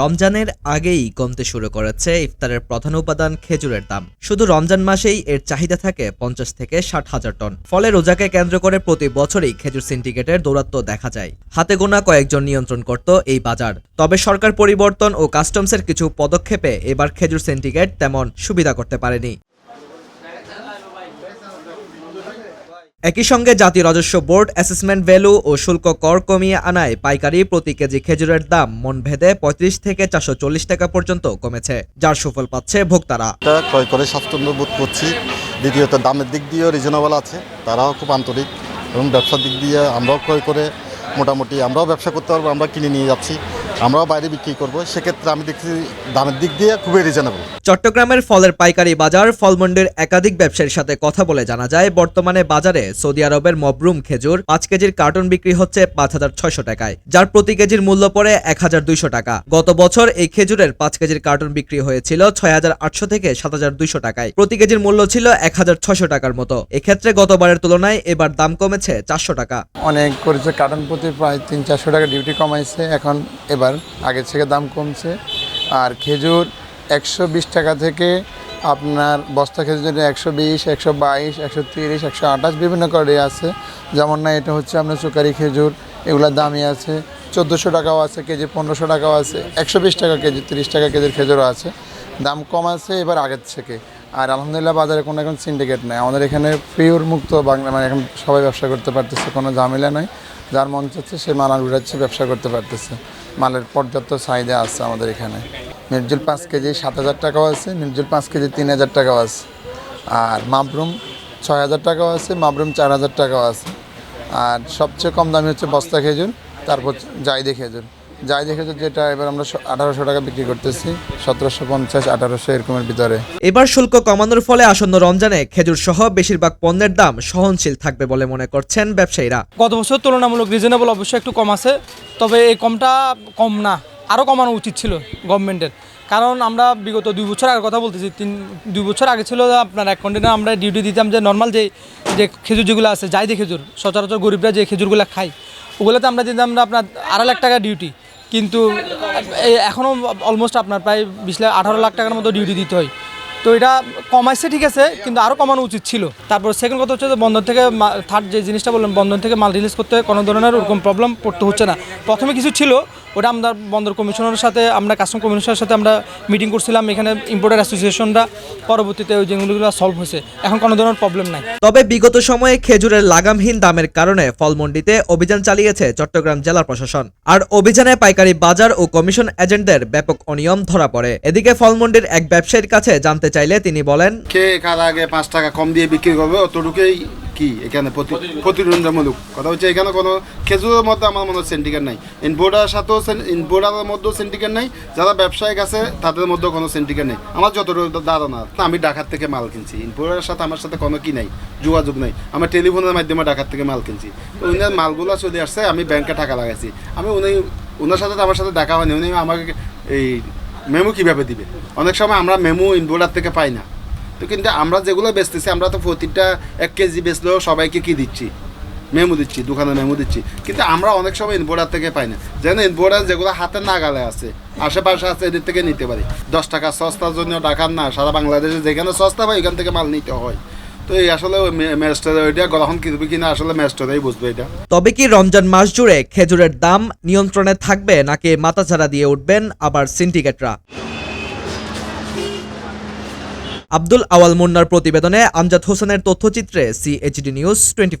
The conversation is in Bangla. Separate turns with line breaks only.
রমজানের আগেই কমতে শুরু করেছে ইফতারের প্রধান উপাদান খেজুরের দাম। শুধু রমজান মাসেই এর চাহিদা থাকে পঞ্চাশ থেকে ষাট হাজার টন। ফলে রোজাকে কেন্দ্র করে প্রতি বছরই খেজুর সিন্ডিকেটের দৌরাত্ম দেখা যায়। হাতে গোনা কয়েকজন নিয়ন্ত্রণ করত এই বাজার। তবে সরকার পরিবর্তন ও কাস্টমসের কিছু পদক্ষেপে এবার খেজুর সিন্ডিকেট তেমন সুবিধা করতে পারেনি। একই সঙ্গে জাতীয় রাজস্ব বোর্ড অ্যাসেসমেন্ট ভ্যালু ও শুল্ক কর কমিয়ে আনায় পাইকারি প্রতি কেজি খেজুরের দাম মন ভেদে পঁয়ত্রিশ থেকে চারশো চল্লিশ টাকা পর্যন্ত কমেছে, যার সুফল পাচ্ছে ভোক্তারা।
ক্রয় করে স্বাচ্ছন্দ্য বোধ করছি। দ্বিতীয়ত দামের দিক দিয়েও রিজনেবল আছে, তারাও খুব আন্তরিক এবং ব্যবসার দিক দিয়ে আমরাও ক্রয় করে। মোটামুটি আমরাও ব্যবসা করতে পারব, আমরা কিনে নিয়ে যাচ্ছি। আমরাও বাইরে বিক্রি করব। সেক্ষেত্রে আমি দেখছি দামের দিক দিয়ে খুবই রিজনেবল
চট্টগ্রামের ফলের পাইকারি বাজার ফলমন্ডির একাধিক ব্যবসায়ীর সাথে কথা বলে জানা যায় বর্তমানে বাজারে সৌদি আরবের মবরুম খেজুর পাঁচ কেজির কার্টন বিক্রি হচ্ছে পাঁচ হাজার ছয়শো টাকায় যার প্রতি কেজির মূল্য পড়ে এক হাজার দুইশো টাকা। গত বছর এই খেজুরের পাঁচ কেজির কার্টন বিক্রি হয়েছিল ছয় হাজার আটশো থেকে সাত হাজার দুইশো টাকায় প্রতি কেজির মূল্য ছিল এক হাজার ছয়শো টাকার মতো। এক্ষেত্রে গতবারের তুলনায় এবার দাম কমেছে চারশো টাকা।
অনেক করেছে কার্টন প্রতি প্রায় তিন চারশো টাকা ডিউটি কমাইছে এখন এবার আগের থেকে দাম কমছে। আর খেজুর একশো বিশ টাকা থেকে আপনার বস্তা খেজুর একশো বিশ, একশো বাইশ, একশো তিরিশ, একশো আঠাশ বিভিন্ন করে আছে। যেমন না, এটা হচ্ছে আপনার চুকারি খেজুর, এগুলোর দামই আছে। চোদ্দোশো টাকাও আছে, কেজি পনেরোশো টাকাও আছে, একশো বিশ টাকা কেজি, তিরিশ টাকা কেজির খেজুরও আছে। দাম কম আছে এবার আগের থেকে। আর আলহামদুলিল্লাহ বাজারে কোনো এখন সিন্ডিকেট নেই। আমাদের এখানে পিওর মুক্ত বাংলা মানে এখন সবাই ব্যবসা করতে পারতেছে, কোনো ঝামেলা নয় যার মন চাচ্ছে সে মাল উড়াচ্ছে, ব্যবসা করতে পারতেছে। মালের পর্যাপ্ত চাহিদা আছে আমাদের এখানে। মির্জুল পাঁচ কেজি সাত হাজার টাকাও আছে, মির্জুল পাঁচ কেজি তিন হাজার টাকাও আছে। আর মাবরুম ছয় হাজার টাকাও আছে, মাবরুম চার হাজার টাকাও আছে। আর সবচেয়ে কম দামি হচ্ছে বস্তা খেজুর, তারপর জাইদে খেজুর। জাইদে খেজুর যেটা এবার আমরা আঠারোশো টাকা বিক্রি করতেছি সতেরোশো পঞ্চাশ আঠারোশো এরকমের ভিতরে।
এবার শুল্ক কমানোর ফলে আসন্ন রমজানে খেজুর সহ বেশিরভাগ পণ্যের দাম সহনশীল থাকবে বলে মনে করছেন ব্যবসায়ীরা।
গত বছর তুলনামূলক রিজনেবল অবশ্যই একটু কম আছে তবে এই কমটা কম না আরও কমানো উচিত ছিল গভর্নমেন্টের কারণ আমরা বিগত দুই বছর আগের কথা বলতেছি তিন দুই বছর আগে ছিল আপনার এক কন্টেনার আমরা ডিউটি দিতাম যে নর্মাল যে যে খেজুর যেগুলো আছে যাই দিয়ে খেজুর সচরাচর গরিবরা যে খেজুরগুলো খায় ওগুলোতে আমরা দিতাম আমরা আপনার আড়াই লাখ টাকা ডিউটি কিন্তু এখনও অলমোস্ট আপনার প্রায় বিশ লাখ, আঠারো লাখ টাকার মতো ডিউটি দিতে হয়। তো এটা কমাইছে ঠিক আছে, কিন্তু আরও কমানো উচিত ছিল। তারপর সেকেন্ড কথা হচ্ছে যে বন্ধন থেকে থার্ড যে জিনিসটা বললাম, বন্ধন থেকে মাল রিলিজ করতে কোনো ধরনের ওরকম প্রবলেম পড়তে হচ্ছে না। প্রথমে কিছু ছিল ওটা আমরা বন্দর কমিশনের সাথে আমরা কাস্টম কমিশনের সাথে আমরা মিটিং করছিলাম। এখানে ইম্পোর্টার অ্যাসোসিয়েশনরা পরবর্তীতে ওই যেগুলো সলভ হয়েছে। এখন কোনো ধরনের প্রবলেম নাই।
তবে বিগত সময়ে খেজুরের লাগামহীন দামের কারণে ফলমন্ডিতে অভিযান চালিয়েছে চট্টগ্রাম জেলা প্রশাসন। আর অভিযানে পাইকারি বাজার ও কমিশন এজেন্টদের ব্যাপক অনিয়ম ধরা পড়ে। এদিকে ফলমন্ডির এক ব্যবসায়ীর কাছে জানতে চাইলে তিনি বলেন
কে কার আগে পাঁচ টাকা কম দিয়ে বিক্রি করবে অতটুকুই কি? এখানে প্রতি- প্রতিদ্বন্দ্বিতামূলক কথা হচ্ছে এখানে কোনো খেজুরের মধ্যে আমার মনে হয় সেন্টিকেট নাই। ইনপোর্টার সাথেও ইনপোর্টারের মধ্যেও সেন্টিকেট নাই। যারা ব্যবসায়িক আছে তাদের মধ্যেও কোনো সেন্টিকেট নেই। আমার যতটুকু ধারণা আমি ঢাকার থেকে মাল কিনছি। ইনপোর্টারের সাথে আমার সাথে কোনো কি নাই যোগাযোগ নাই। আমার টেলিফোনের মাধ্যমে ঢাকার থেকে মাল কিনছি। তো উনার মালগুলো চলে আসছে আমি ব্যাংকে টাকা লাগাইছি। আমি উনি ওনার সাথে আমার সাথে দেখা হয়নি। উনি আমাকে এই মেমো কীভাবে দিবে? অনেক সময় আমরা মেমো ইনপোর্টার থেকে পাই না। তো কিন্তু আমরা যেগুলো বেচতেছি, আমরা তো প্রতিটা এক কেজি বেচলেও সবাইকে কি দিচ্ছি? মেমো দিচ্ছি, দোকানে মেমো দিচ্ছি। কিন্তু আমরা অনেক সময় ইনবোর্ডার থেকে পাই না। যেন ইনবোর্ডার যেগুলো হাতের নাগালে আছে, আশেপাশে আছে, এদের থেকে নিতে পারি। দশ টাকা সস্তার জন্য টাকার না, সারা বাংলাদেশে যেখানে সস্তা পাই, ওইখান থেকে মাল নিতে হয়। তো এই আসলে ম্যাস্টার ওইটা গ্রহণ কিনবে কিনা আসলে ম্যাস্টারাই বুঝবে এটা।
তবে কি রমজান মাস জুড়ে খেজুরের দাম নিয়ন্ত্রণে থাকবে, নাকি মাথাছাড়া দিয়ে উঠবেন আবার সিন্ডিকেটরা আব্দুল আওয়াল মুন্নার প্রতিবেদনে আমজাদ হোসেনের তথ্যচিত্রে সিএইচডি নিউজ টোয়েন্টি